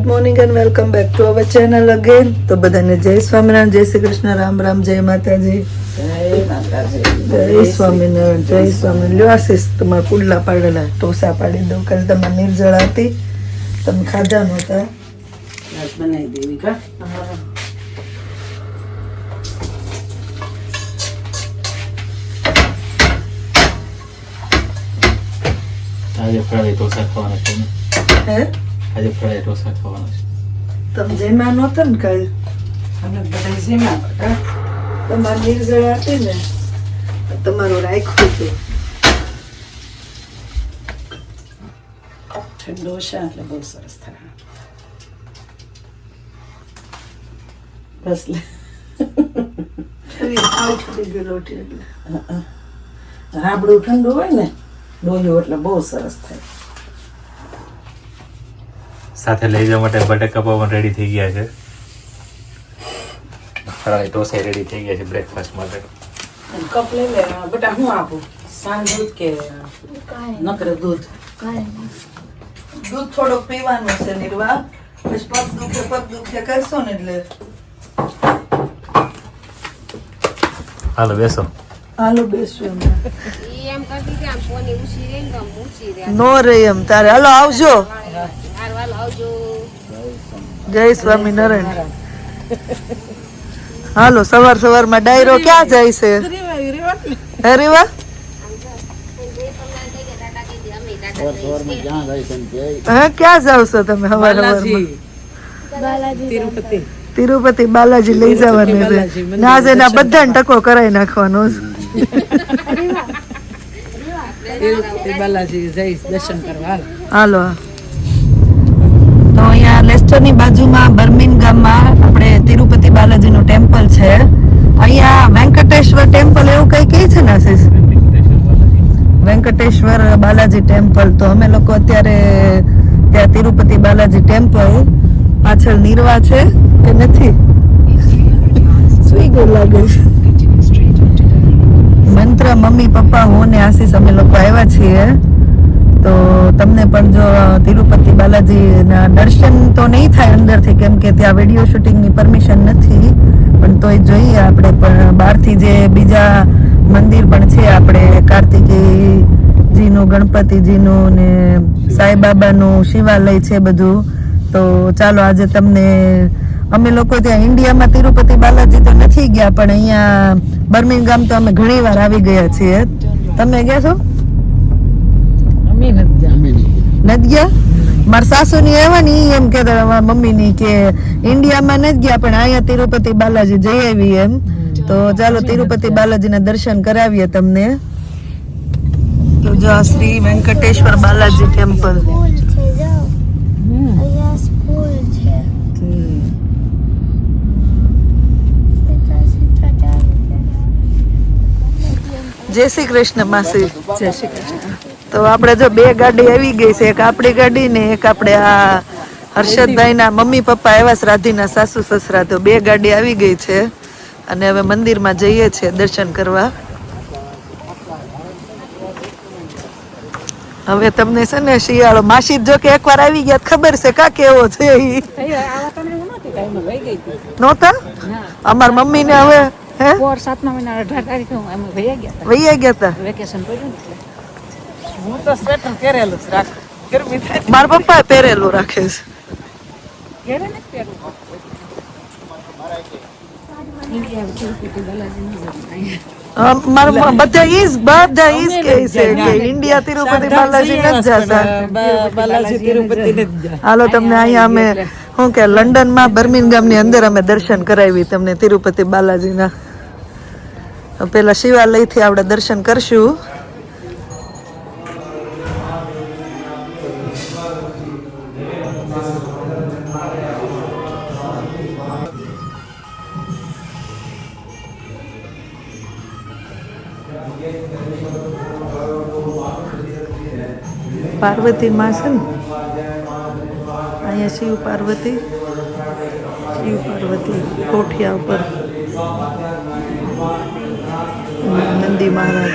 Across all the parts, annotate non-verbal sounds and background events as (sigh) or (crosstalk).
Good morning and welcome back to our channel again તો બધાને જય સ્વામિનારાયણ જય શ્રી કૃષ્ણ રામ રામ જય માતાજી. જય સ્વામિનારાયણ જય સ્વામી લ્યો આશીષ તમારા પુડલા પાડેલા ઢોસા પાડી દઉં કાલે તમારે નિર્જળ હતી તમે ખાધા નહોતા. બનાવી દેવી કા? આજે ફરાળી ઢોસા ખાવાના છે. હે? આજે ફરાળી ઢોસા ખાવાના છે. તમે જેમાં નહોતા ને કાલે? અમે બધા જેમાં તમારા નિર્જળ હતી ને તમારું રાખ્યું હતું ઠંડો છે એટલે બહુ સરસ થાય. બસ રાબડું ઠંડુ હોય ને ડોયું એટલે બહુ સરસ થાય. સાથે લઈ જવા માટે બટેકા પવન રેડી થઈ ગયા છે. ફરાળી ઢોસા રેડી થઈ ગયા છે બ્રેકફાસ્ટ માટે. અને કપ લઈ લે બેટા હું આપું? સાંજ દૂધ કે નકરે દૂધ? દૂધ થોડુંક પીવાનું છે નિર્વાહ પછી પગ દુખે પગ દુખે કરશો ને એટલે. હાલો બેસો. હાલો બેસું ઈ એમ કરતી કે આમ કોની ઉછી રહી ને તો આમ ઊંચી રહે નો રહી એમ. તારે હાલો આવજો હાર વાલો આવજો. જય સ્વામિનારાયણ હાલો સવાર સવારમાં ડાયરો ક્યાં જાય છે? અરે વાહ. ક્યાં જાવ છો તમે સવાર સવારમાં તિરુપતિ. તિરુપતિ બાલાજી લઈ જવાનું છે. ને એના બધાને ટકો કરાવી નાખવાનો. છે બાલાજી જઈશ દર્શન કરવા. હાલો. અહીંયા બાજુમાં બર્મિન ગામમાં આપણે તિરુપતિ બાલાજીનું ટેમ્પલ છે. અહીંયા વેંકટેશ્વર ટેમ્પલ એવું કઈ કઈ છે ને આશીષ? વેંકટેશ્વર બાલાજી ટેમ્પલ. તો અમે લોકો અત્યારે ત્યાં તિરુપતિ બાલાજી ટેમ્પલ પાછળ નીરવા છે કે નથી? સુઈ લાગે મંત્ર મમ્મી પપ્પા હું ને આશીષ અમે લોકો આવ્યા છીએ. તો તમને પણ જો તિરુપતિ બાલાજીના દર્શન તો નહીં થાય અંદરથી, કેમ કે ત્યાં વીડિયો શૂટિંગની પરમિશન નથી. પણ તોય જોઈએ આપણે, પણ બહારથી જે બીજા મંદિર પણ છે આપણે કાર્તિકેયજીનું ગણપતિજીનું ને સાંઈબાબાનું શિવાલય છે બધું. તો ચાલો આજે તમને, અમે લોકો ત્યાં ઇન્ડિયામાં તિરુપતિ બાલાજી તો નથી ગયા, પણ અહીંયા બર્મિંગામ તો અમે ઘણી વાર આવી ગયા છીએ. તમે ગયા છો? નથી ગયા? મારા સાસુ ની આવ્યા ને એમ મારા મમ્મી ની કે ઇન્ડિયામાં નથી ગયા પણ અહીંયા તિરુપતિ બાલાજી જઈ આવી એમ. તો ચાલો તિરુપતિ બાલાજીના દર્શન કરાવીએ તમને. તો જો આ શ્રી વેંકટેશ્વર બાલાજી ટેમ્પલ. જય શ્રી કૃષ્ણ માસી. જય શ્રી કૃષ્ણ. તો આપણે જો બે ગાડી આવી ગઈ છે એક આપણી ગાડી ને એક આપણે આ હર્ષદભાઈ ના મમ્મી પપ્પા એવા છે રાધીના સાસુ સસરા તો બે ગાડી આવી ગઈ છે. અને હવે મંદિરમાં જઈએ છીએ દર્શન કરવા. હવે તમને છે ને શિયાળો માસી જો કે એકવાર આવી ગયા ખબર છે કા કેવો છે ઈ. નહોતી? અમાર મમ્મી ને હવે હે? પોર સાતમા મહિના અઢાર તારીખે અમે ગયા હતા. વૈયા ગયા હતા? વેકેશન પડ્યું હું તો સ્વેટર પહેરેલું જ રાખું. ગરમી થાય મારા પપ્પા પહેરેલું રાખે છે. ઘેરે નથી પહેરવું ઇન્ડિયા તિરુપતિ બાલાજી બધા બધા છે કે ઇન્ડિયા તિરુપતિ નથી જતા. બાલાજી તિરુપતિ હાલો તમને અહીંયા અમે શું કે લંડનમાં બર્મિંગહામની અંદર અમે દર્શન કરાવી તમને તિરુપતિ બાલાજીના. પેલા શિવાલયથી આપણે દર્શન કરશું. પાર્વતી માં છે ને, અહીંયા શિવ પાર્વતી શિવ પાર્વતી કોઠિયા ઉપર. નંદી મહારાજ.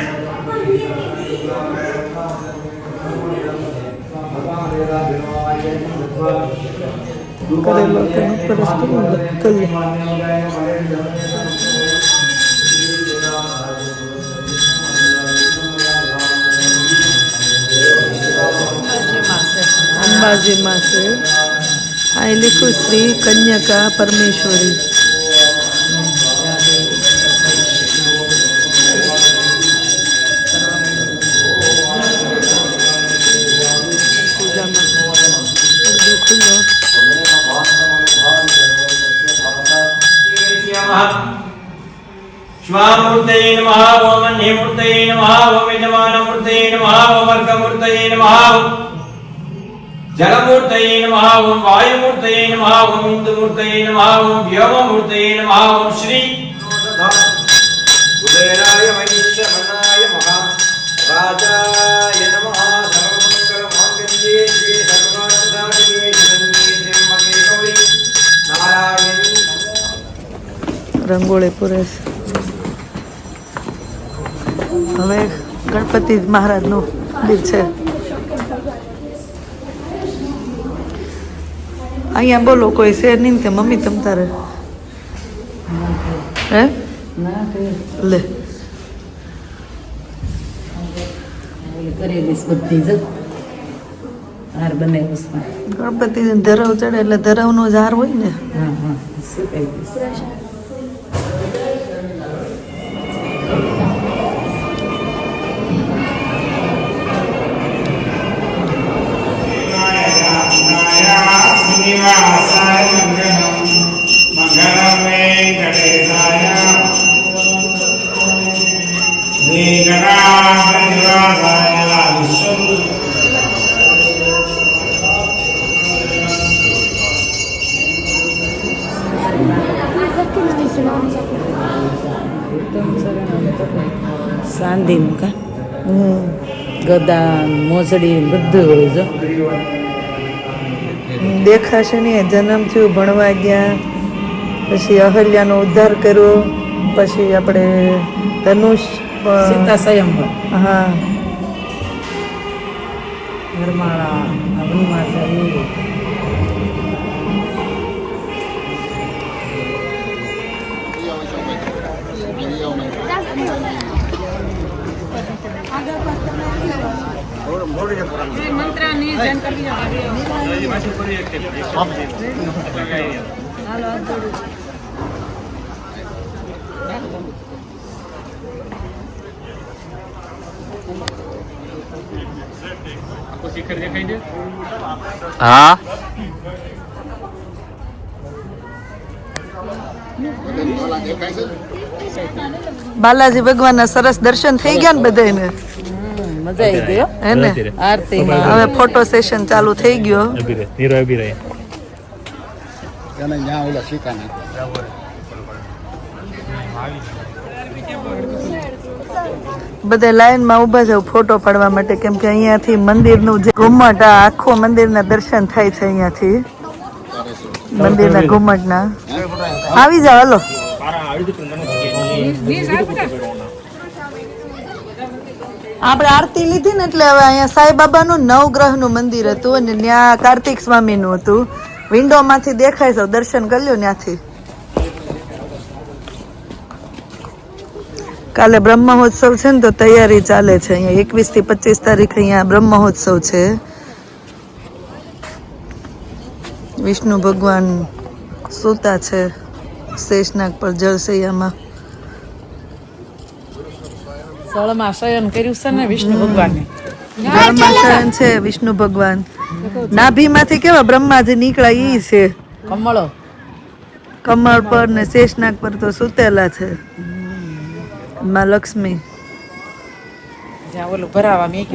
કરેલો હતો પરસ્પર જ અંબાજીમાં છે અહીં લીખું શ્રી કન્યકા પરમેશ્વરી પૂજામાં પડદો ખુલ્લો श्वामूर्तये नमः ओम अन्यमूर्तये नमः ओम यजमानमूर्तये नमः ओम अर्कमूर्तये नमः जलमूर्तये नमः ओम वायुमूर्तये नमः ओम इन्दुमूर्तये नमः ओम व्योममूर्तये नमः ओम श्री कुबेराय वैश्यवनाय नमः राजाय नमः सर्वमङ्गलमाङ्गल्ये श्री सर्वार्थसाधिके शरण्ये त्र्यम्बके गौरी नारायणी રંગોળી પૂરે છે હવે ગણપતિ મહારાજનું મંદિર છે અહીંયા બોલો, કોઈ શેર નહીં તે મમ્મી તમ તારે? હે? લે. ગણપતિ ધરાવ ચડે એટલે ધરાવનો જ હાર હોય ને. હા હા સુકાઈ ગયું છે. સાંધીનું કા ગદા મોજડી ને બધું હોય જો દેખાશે નહીં. જન્મ થયું ભણવા ગયા. પછી અહલ્યાનો ઉદ્ધાર કર્યો. પછી આપણે ધનુષ સીતા સ્વયંવર. હા. હા? બાલાજી ભગવાનના સરસ દર્શન થઈ ગયા ને બધાને મજા આવી ગઈ હે ને આરતી હવે ફોટો સેશન ચાલુ થઈ ગયો નીરો અભી રે બધા લાઈનમાં ઊભા જાવ ફોટો પાડવા માટે કેમ કે અહીંયાથી મંદિરનું જે ઘુમ્મટ આ આખો મંદિરના દર્શન થાય છે અહીંયાથી મંદિરના ઘુમ્મટના આવી જાવ હાલો આપણે આરતી લીધી ને એટલે હવે અહીંયા સાંઈબાબાનું નવગ્રહનું મંદિર હતું અને ત્યાં કાર્તિક સ્વામીનું હતું. વિન્ડોમાંથી દેખાય છે, દર્શન કરી લ્યો ત્યાંથી. કાલે બ્રહ્મ મહોત્સવ છે ને તો તૈયારી ચાલે છે અહીંયા. એકવીસથી પચીસ તારીખ અહીંયા બ્રહ્મ મહોત્સવ છે. વિષ્ણુ ભગવાન સૂતા છે શેષનાગ પર જળસૈયામાં. શયન કર્યું છે ને વિષ્ણુ ભગવાને જળમાં શયન છે વિષ્ણુ ભગવાન. નાભીમાંથી કેવા બ્રહ્માજી નીકળ્યા ઈ છે. કમળો. કમળ પર ને શેષનાગ પર તો સુતેલા છે. માં લક્ષ્મી.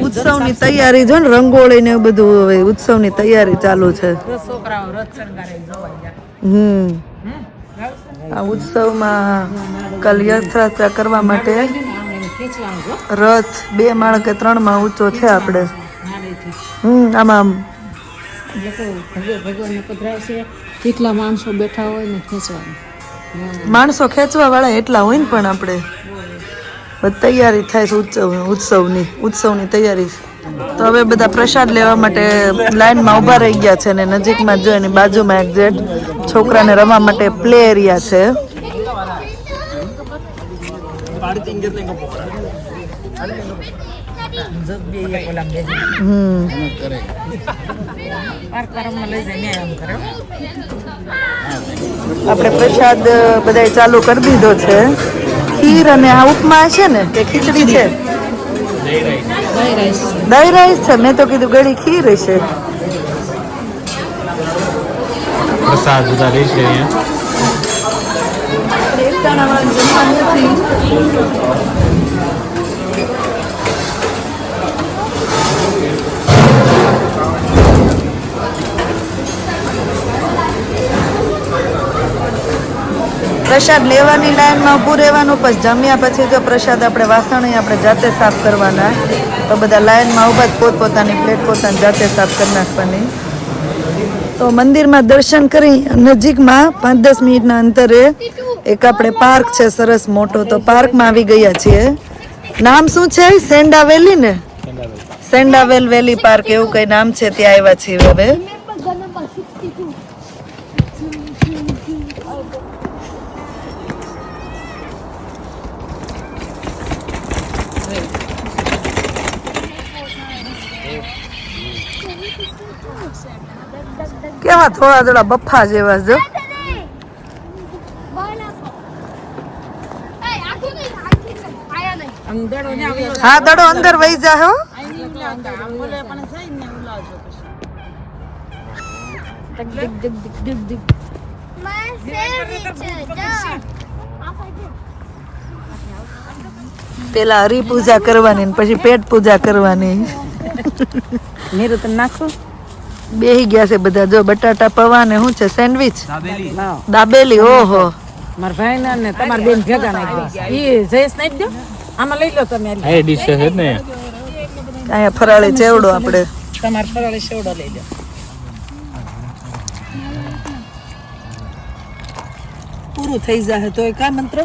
ઉત્સવની તૈયારી જો ને રંગોળી ને બધું હવે ઉત્સવની તૈયારી ચાલુ છે. હમ. આ ઉત્સવમાં કાલ યાત્રા કરવા માટે રથ બે માળ કે ત્રણમાં ઊંચો છે આપણે. હમ આમાં ભગવાન કેટલા માણસો બેઠા હોય ને ખેંચવાનું. માણસો ખેંચવા વાળા એટલા હોય ને પણ આપણે. તૈયારી થાય છે ઉત્સવ ઉત્સવની. ઉત્સવની તૈયારી. તો હવે બધા પ્રસાદ લેવા માટે લાઈનમાં ઊભા રહી ગયા છે ને નજીકમાં જો એની બાજુમાં એક્ઝેક્ટ છોકરાને રમવા માટે પ્લે એરિયા છે. હમ આપણે પ્રસાદ બધાય ચાલુ કરી દીધો છે. ખીર અને આ ઉપમા છે ને કે ખીચડી છે. દહીં રાઈસ છે. મેં તો કીધું ગળી ખીર હશે. પ્રસાદ બધા રહેશે અહીંયા. પ્રસાદ લેવાની લાઈનમાં ઊભું રહેવાનું, પછી જમ્યા પછી જો પ્રસાદ આપણે વાસણ આપણે જાતે સાફ કરવાના, તો બધા લાઈનમાં ઊભા જ પોતપોતાની પ્લેટ પોતાની જાતે સાફ કરી નાખવાની. તો મંદિરમાં દર્શન કરી, નજીકમાં પાંચ દસ મિનિટના અંતરે એક આપણે પાર્ક છે સરસ મોટો, તો પાર્કમાં આવી ગયા છીએ. નામ શું છે? સેન્ડા વેલી ને? સેન્ડાવેલ વેલી પાર્ક એવું કઈ નામ છે, ત્યાં આવ્યા છીએ હવે Remember the number 62. કેવા થોડા થોડા બફા જેવા જો હા દડો અંદર વહી જા હો. પેલા હરી પૂજા કરવાની ને પછી પેટ પૂજા કરવાની. નીરુ તને નાખું? બેહી ગયા છે બધા. જો બટાટા પવા ને શું છે? સેન્ડવિચ? દાબેલી. ઓહો. મારા ભાઈ ને તમારા બેન ભેગા નાખી જયેશ નાખી દો. આમાં લઈ લો તમે આ ડીશ છે ને. અહીંયા ફરાળી ચેવડો આપણે. તમારે ફરાળી ચેવડો લઈ લો. પૂરું થઈ જાય તો એ કા મંત્ર?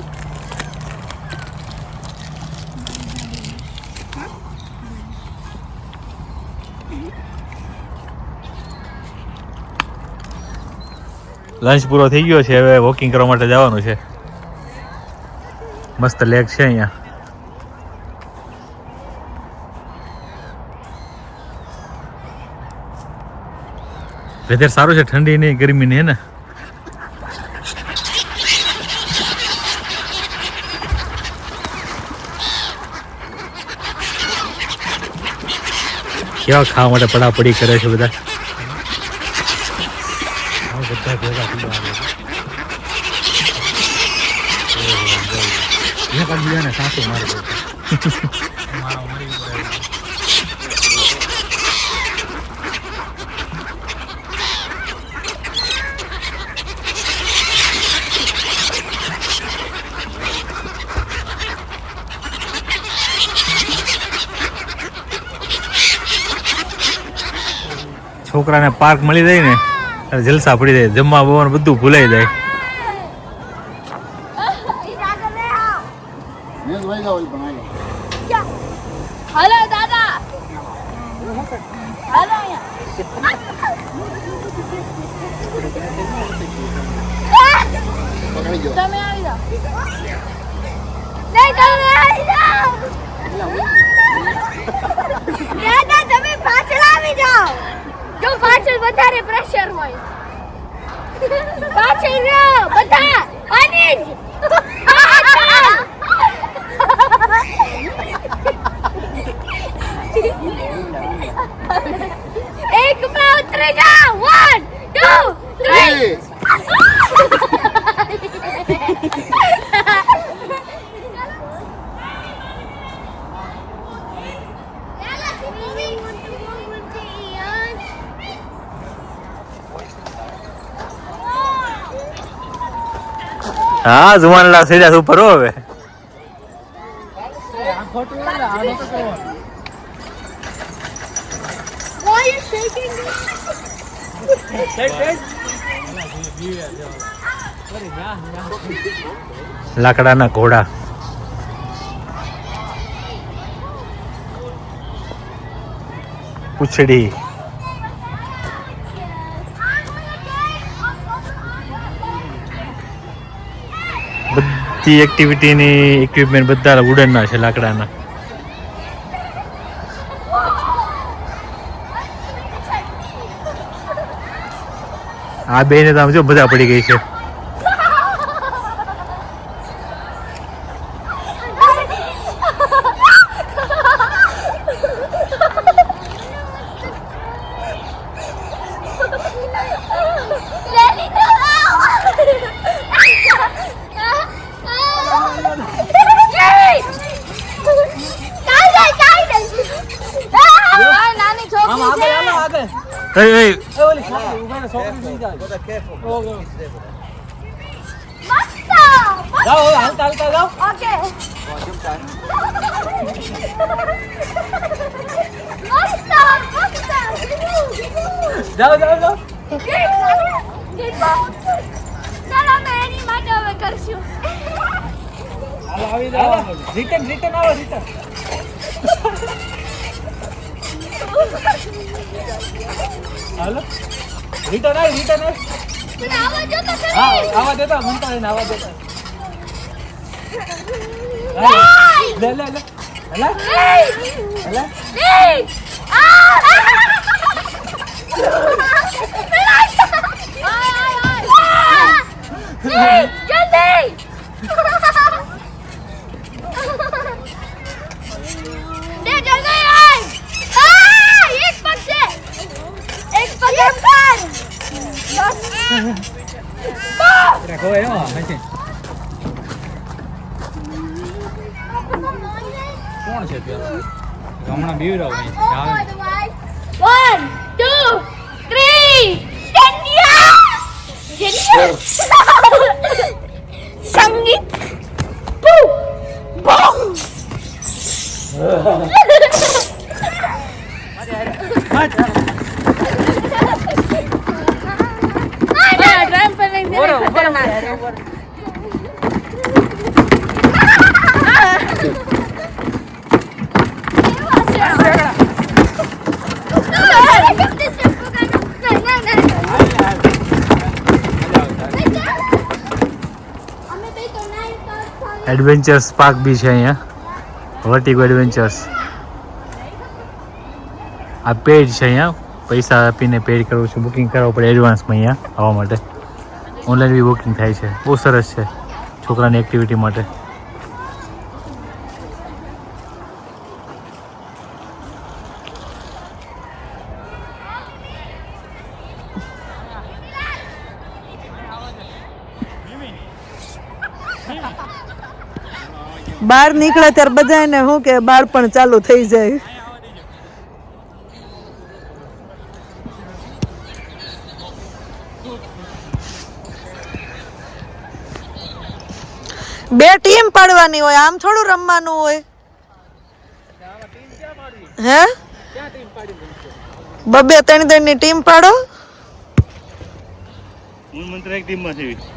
લંચ પૂરો થઈ ગયો છે હવે વોકિંગ કરવા માટે જવાનું છે. મસ્ત લેક છે અહીંયા. વેધર સારું છે ઠંડી નહીં ગરમી નહીં હે ને? કેવા ખાવા માટે પડાપડી કરે છે બધા? બધા ભેગા થઈ ગયા સાસુ મારે (laughs) છે. છોકરાને પાર્ક મળી જાય ને, ત્યારે જલસા પડી જાય, જમવા બમવાનું બધું ભૂલાઈ જાય. હલો જો પાછળ વધારે પ્રેશર હોય. પાછળ બધા અનિજ એક માં ઉતરી જા વન ટુ થ્રી હા જુવાનલા સીધા ઉપર હો હવે Why are you shaking me? લાકડાના ઘોડા પૂછડી બધી એક્ટિવિટીની ઇક્વિપમેન્ટ બધા વુડનના છે, લાકડાના. આ બેને તમે જો બધા પડી ગઈ છે નાની છોકરી છે એ એ મસ્ત ઓકે મસ્ત મસ્ત જાઓ જાઓ જાઓ. ચાલો અમે એની માટે હવે કરશું આવી જાઓ. રિટર્ન રિટર્ન આવો રિટર્ન હાલો. રિટર્ન આવી રિટર્ન આવી. તો. હા આવા દેતા મનતા રહીને આવા દેતા! લે લે લે. લે Hey! લે Hey! Ah! Hey! જલ્દી! દે જલ્દી આય! આ! એક પગ છે! એક પગ એમ કર! બસ. બસ! રાખો એનો મશીન કોણ છે પેલો હમણાં બીવરાવ અહીં Yes! (laughs) એડવેન્ચર્સ પાર્ક બી છે અહીંયા. વર્ટિગો એડવેન્ચર્સ આ પેડ છે અહીંયા. પૈસા આપીને પેડ કરવું છે. બુકિંગ કરાવવું પડે એડવાન્સમાં અહીંયા આવવા માટે. ઓનલાઈન બી બુકિંગ થાય છે. બહુ સરસ છે. છોકરાની એક્ટિવિટી માટે. બહાર નીકળે ત્યારે બધાને શું કે બાળપણ ચાલુ થઈ જાય. બે ટીમ પાડવાની હોય, આમ થોડું રમવાનું હોય. હે? બબે ત્રણ ત્રણની ટીમ પાડો. મૂળ મંત્ર એક ટીમમાં છે.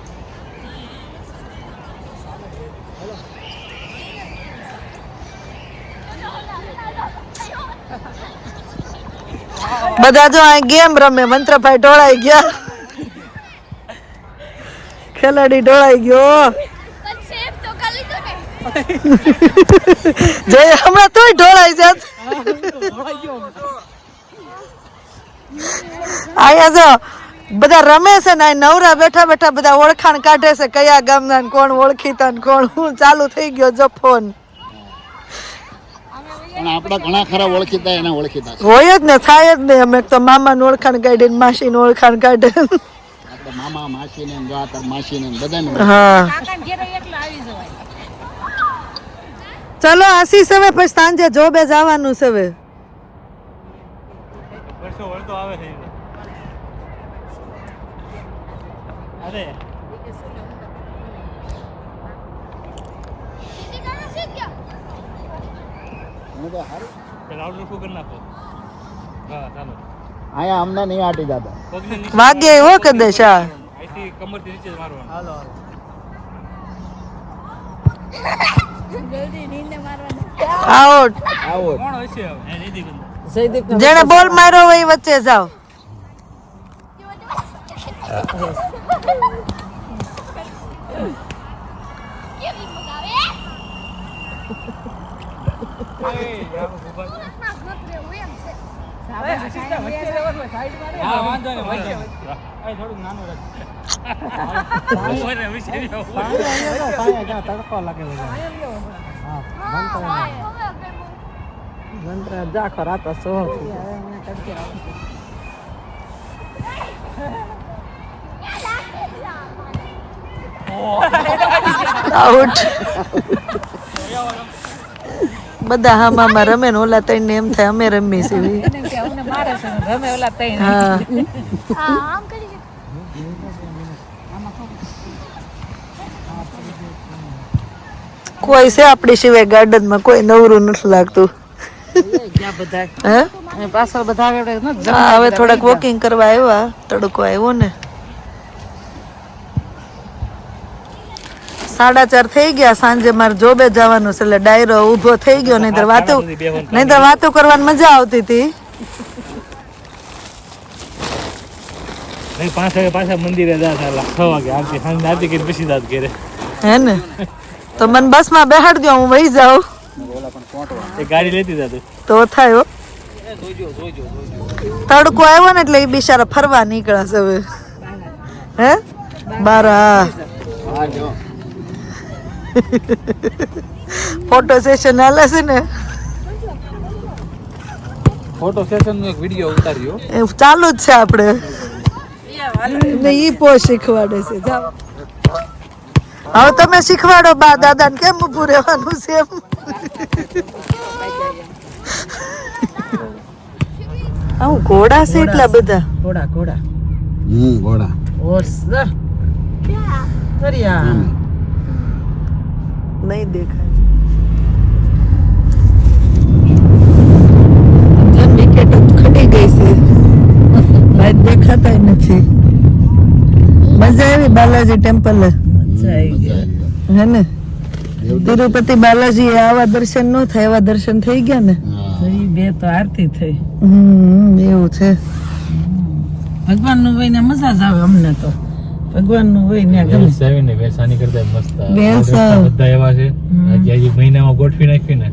બધા જો આ ગેમ રમે. મંત્રભાઈ ઢોળાઈ ગયા. ખેલાડી ઢોળાઈ ગયો. જય હમણાં તોય ઢોળાઈ જાત આયા જો બધા રમે છે ને નવરા બેઠા બેઠા બધા ઓળખાણ કાઢે છે. કયા ગામના કોણ ઓળખીતા કોણ, હું ચાલુ થઈ ગયો જો ફોન. પણ આપણા ઘણા ખરા ઓળખીતા એને ઓળખીતા હોય જ ને થાય જ ને અમે તો મામાનું ઓળખાણ માસીનું ઓળખાણ કાઢે આપણે મામા માસીને ને જાતર માસીને ને બધાને હા. ચલો આશીષ હવે પછી સાંજે જોબે જવાનું છે હવે. વર્ષો આવે છે. અરે. રાઉન્ડ રૂપું કરી નાખો? હા ચાલો. અહીંયા અમને નહીં આટી જતા વાગે હો કદાચ હા અહીંથી કમરથી નીચે મારવાનું. હાલો આઉટ આવો. કોણ હશે હવે હે નિધિ ગંધા જેને બોલ માર્યો હોય વચ્ચે જાઓ કેવી મગાવે ના ગોતરે હોય એમ છે હા વાંધો નહીં વચ્ચે અહીં થોડુંક નાનું રાખ હા હવે આઉટ બધા હામામાં રમે ને ઓલા ત્રણ ને એમ થાય અમે હા. હા આમ કરી કોઈ છે આપણી સિવાય ગાર્ડનમાં કોઈ નવરું નથી લાગતું. હે? પાછળ બધા હા હવે થોડાક વોકિંગ કરવા આવ્યા તડકો આવ્યો ને. સાડા ચાર થઈ ગયા સાંજે મારે જોબે જવાનું છે એટલે ડાયરો ઊભો થઈ ગયો નહીતર વાતો નહીતર વાતો કરવાની મજા આવતી હતી. પાછા મંદિરે જા ચાલા છ વાગે આરતી કરી પછી દાદ ઘેરે. હે ને? તો મને બસમાં બેહાડ દો હું વહી જાઉં. ગાડી લેતી જાતે તો. થાય. તડકો આવ્યો ને એટલે એ બિચારા ફરવા નીકળ્યા છે હવે. હે? બાર. ફોટો સેશન હાલે છે ને. ફોટો સેશન નો એક વીડિયો ઉતાર્યો. એ ચાલુ જ છે આપણે ને ઈ પો શીખવાડે છે જાવ હવે તમે શીખવાડો બા દાદા કેમ ઊભું રહેવાનું છે એમ? આવું ઘોડા છે એટલા બધા. ઘોડા ઘોડા. હમ ઘોડા. ઓસ દરિયા. નહીં દેખાય. જેમ વિકેટ ખટી ગઈ છે. ભાઈ દેખાતા નથી. મજા આવી બાલાજી ટેમ્પલ. હે ને? તિરુપતિ બાલાજી આવા દર્શન ન થાય એવા દર્શન થઈ ગયા ને? બે તો આરતી થઈ. હમ એવું છે. ભગવાનનું ને મજા જ આવે અમને તો. ભગવાનનું હોય ને ગમે. સેવી ને વેસાની કરતા મસ્ત બધા એવા છે. હજી હજી મહિનામાં ગોઠવી નાખી ને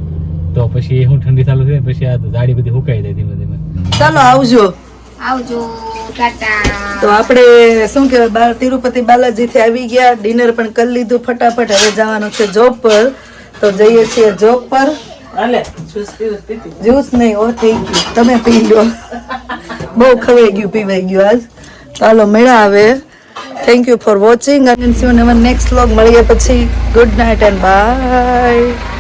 તો પછી હું ઠંડી ચાલુ થઈ પછી આ ઝાડી બધી હુકાઈ જાય ધીમે ધીમે. ચાલો આવજો. આવજો તો આપણે શું કહેવાય બાર તિરુપતિ બાલાજી થી આવી ગયા. ડિનર પણ કરી લીધું ફટાફટ. હવે જવાનું છે જોબ પર. તો જઈએ છીએ જોબ પર. જ્યુસ નહીં ઓ થઈ ગયું તમે પી લો. બહુ ખવાઈ ગયું પીવાઈ ગયું આજ. ચાલો મેળા હવે થેન્ક યુ ફોર વોચિંગ અને સી નેવર નેક્સ્ટ વ્લોગ મળીએ પછી. Good night and by